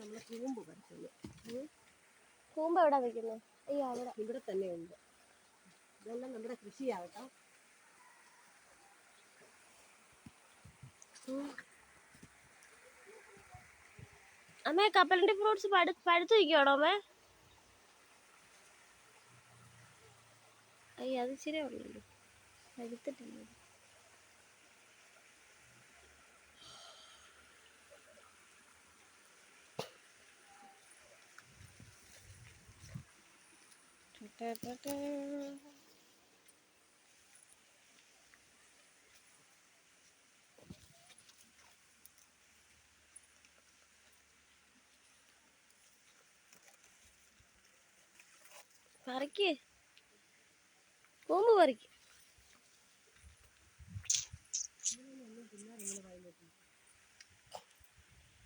നമ്മൾ കൂമ്പ് പറിക്കുന്നു. കൂമ്പ് എവിടെ വെക്കുന്നത് അയ്യോ അവിടെ. ഇവിടെ തന്നെ ഉണ്ട്. ഇതെല്ലാം നമ്മുടെ കൃഷിയാകട്ടോ. അമ്മേ കപ്പലണ്ടി ഫ്രൂട്ട്സ് പഴു പഴുത്ത് വയ്ക്കുവാണോ അമ്മേ? അയ്യോ അത് ഉള്ളല്ലോ. പഴുത്തിട്ടില്ല. പറിക്ക്. കോമ്പ് പറിക്ക്.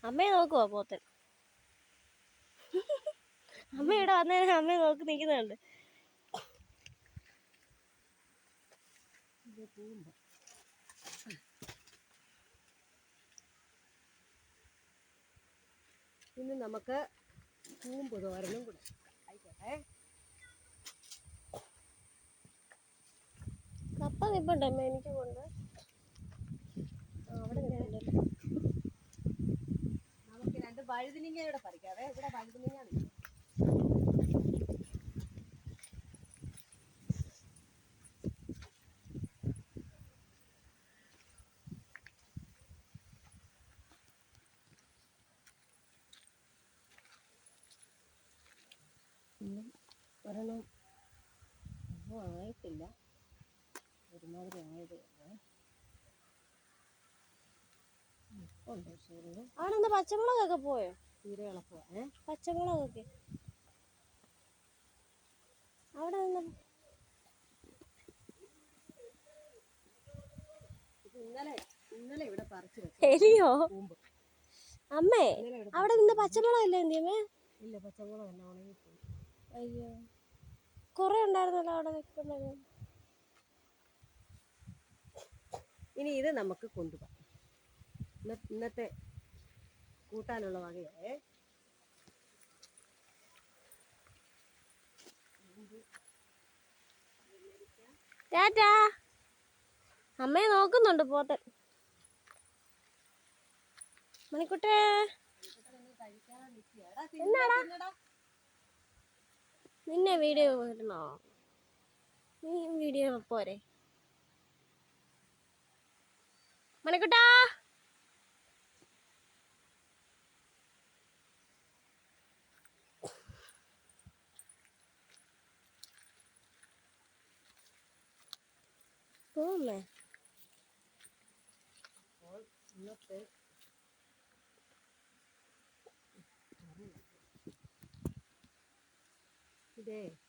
അമ്മയെ നോക്കുവോ പോത്തൻ? അമ്മ ഇവിടെ വന്നതിന് അമ്മയെ നോക്കി നിൽക്കുന്നുണ്ട് ഇത് കൂമ്പ് ഇന്ന് നമുക്ക് കൂമ്പ് തോരനും കൂടെ ആയിക്കോട്ടെ. കപ്പ നിപ്പുണ്ട് അമ്മ? എനിക്ക് കൊണ്ട് അവിടെ നിൽപ്പുണ്ട്. നമുക്ക് രണ്ട് വഴുതിനിങ്ങ ഇവിടെ പറിക്കാവേ ഇവിടെ വഴുതിനിങ്ങ നിൽക്കും ഒരെണ്ണം ഒന്നും ആയിട്ടില്ല ഒരുമാതിരി ആയത് ആണെന്ന് ഉണ്ട് ശരി അവിടെ പച്ചമുളകൊക്കെ പോയോ? തീരെ ഇളപ്പോ ഏ? പച്ചമുളകൊക്കെ. അവിടെ നിന്ന് ഇന്നലെ ഇന്നലെ ഇവിടെ പറിച്ചു എലിയോ? അമ്മേ അവിടെ നിന്ന് പച്ചമുളകല്ലേ എന്തിയമ്മേ ഇല്ല പച്ചമുളക് എല്ലാം ഉണങ്ങിപ്പോയി. അയ്യോ. കൊറേ ഉണ്ടായിരുന്നല്ലോ അവിടെ നിൽക്കുന്നത്. ഇനി ഇത് നമുക്ക് കൊണ്ടുപോകാം. ഇന്നത്തെ കൂട്ടാനുള്ള വകയേ ടാറ്റാ. അമ്മയെ നോക്കുന്നുണ്ട് പോത്തൻ. മണിക്കുട്ടേ. എന്നാടാ? നിന്നെ വീഡിയോ ഇടണോ? നീ വീഡിയോ പോരെ. മണിക്കുട്ടാ! പോമേ അപ്പോൾ ഇന്നത്തെ ഇതേ